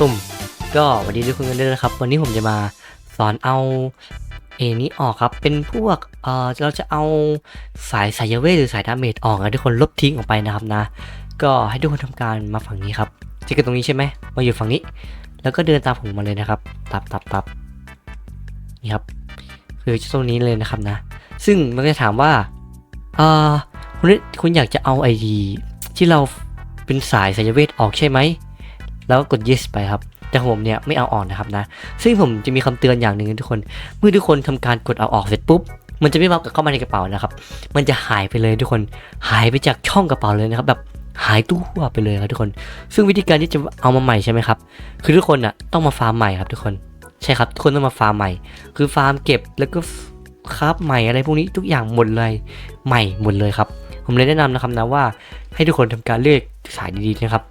ตุ้มก็สวัสดีทุกคนกันด้วยนะครับ วันนี้ผมจะมาสอนเอาเอนี้ออกครับ เป็นพวกเออเราจะเอาสายสายเวทหรือสายดาเมจออกนะทุกคนลบทิ้งออกไปนะครับนะ ก็ให้ทุกคนทำการมาฝั่งนี้ครับที่กันตรงนี้ใช่ไหมมาอยู่ฝั่งนี้ แล้วก็เดินตามผมมาเลยนะครับตับตับตับนี่ครับ คือตรงนี้เลยนะครับนะ ซึ่งมันก็จะถามว่าเออคุณคุณอยากจะเอาไอดีที่เราเป็นสายสายเวทออกใช่ไหม แล้วก็กด yes ไปครับ แต่ผมเนี่ยไม่เอาออกนะครับนะ ซึ่งผมจะมีคำเตือนอย่างหนึ่งทุกคน เมื่อทุกคนทำการกดเอาออกเสร็จปุ๊บ มันจะไม่รับกลับเข้ามาในกระเป๋านะครับ มันจะหายไปเลยทุกคน หายไปจากช่องกระเป๋าเลยนะครับ แบบหายตู้ไปเลยครับทุกคน ซึ่งวิธีการที่จะเอามาใหม่ใช่ไหมครับ คือทุกคนอะต้องมาฟาร์มใหม่ครับทุกคน ใช่ครับทุกคนต้องมาฟาร์มใหม่ คือฟาร์มเก็บแล้วก็คราฟใหม่อะไรพวกนี้ทุกอย่างหมดเลยใหม่หมดเลยครับ ผมเลยแนะนำนะครับนะว่าให้ทุกคนทำการเลือกสายดีๆนะครับ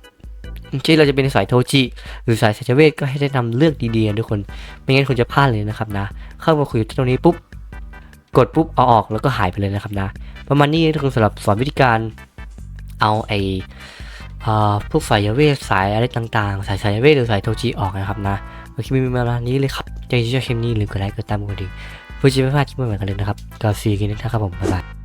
เช่นเราจะเป็นสายโทจิหรือสายสัจเวทก็ให้แนะนำเลือกดีๆนะทุกคน ไม่งั้นคุณจะพลาดเลยนะครับนะ เข้ามาคุยตรงนี้ปุ๊บ กดปุ๊บเอาออกแล้วก็หายไปเลยนะครับนะ ประมาณนี้ทุกคนสำหรับสอนวิธีการเอาไอเอ่อพวกสายเวทสายอะไรต่างๆ สายสายเวทหรือสายโทจิออกนะครับนะโอเคมีประมาณนี้เลยครับใจชื่อคลิปนี้หรือกดไลค์กดตามกดดิ่งเพื่อจะไม่พลาดคลิปใหม่ๆกันเลยนะครับก็ซีกันนะครับผมบ๊ายบาย